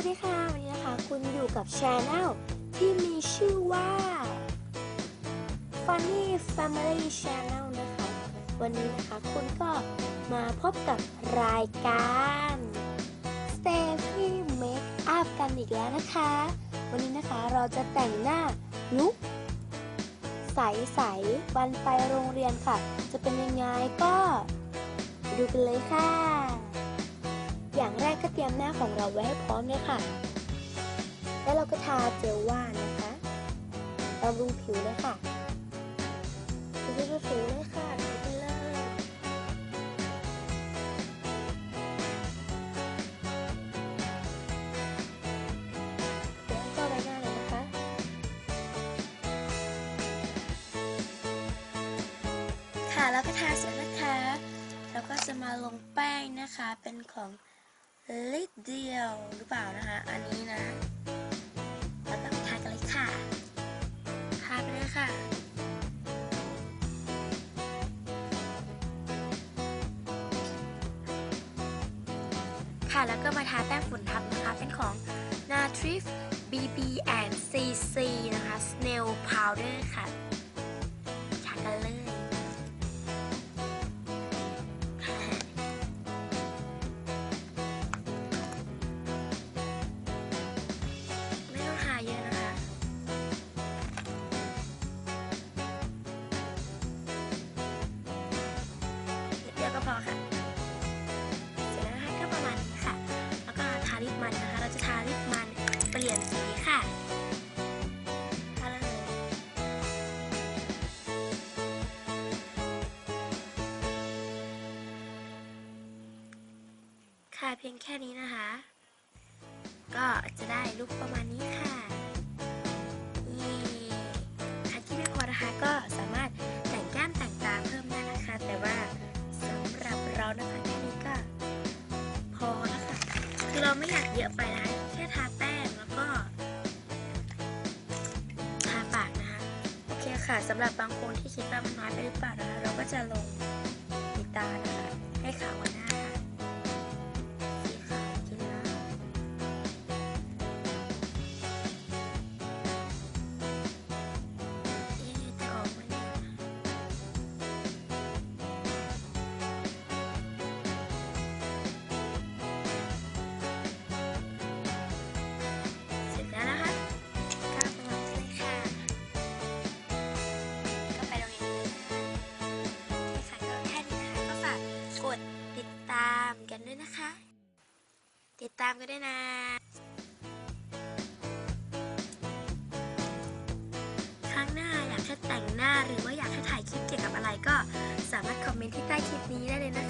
วัสดีค่ะ วันนี้นะคะคุณอยู่กับช anel ที่มีชื่อว่า Funny Family Channel นะคะ วันนี้นะคะคุณก็มาพบกับรายการ Steffi Make Up กันอีกแล้วนะคะ วันนี้นะคะเราจะแต่งหน้าลุกใสๆวันไปโรงเรียนค่ะ จะเป็นยังไงก็ดูกันเลยค่ะ อย่างแรกก็เตรียมหน้าของเราไว้ให้พร้อมเลยค่ะ แล้วเราก็ทาเจลว่านนะคะบำรุงผิวเลยค่ะถูๆถูๆเลยค่ะถูไปเลยเดี๋ยวให้เข้าใบหน้าเลยนะคะค่ะแล้วก็ทาเสร็จนะคะ แล้วก็จะมาลงแป้งนะคะ เป็นของ ลิดเดียวหรือเปล่านะคะ อันนี้นะแล้วก็ทากันเลยค่ะทาไปเลยค่ะค่ะแล้วก็มาทาแป้งฝุ่นทับ พอค่ะเสร็จแล้วนะคะก็ประมาณนี้ค่ะ แล้วก็ทาลิปมันนะคะ เราจะทาลิปมันเปลี่ยนสีค่ะค่ะเพียงแค่นี้นะคะ ก็จะได้ลุคประมาณนี้ค่ะ เราไม่อยากเยอะไปนะคะแค่ทาแป้งแล้วก็ ทาปากนะคะ โอเคค่ะสำหรับบางคนที่คิดว่ามันน้อยไปหรือเปล่านะคะ เราก็จะลง ตามกันด้วยนะคะ ติดตามกันด้วยนะครั้งหน้าอยากให้แต่งหน้าหรือว่าอยากให้ถ่ายคลิปเกี่ยวกับอะไรก็สามารถคอมเมนต์ที่ใต้คลิปนี้ได้เลยนะ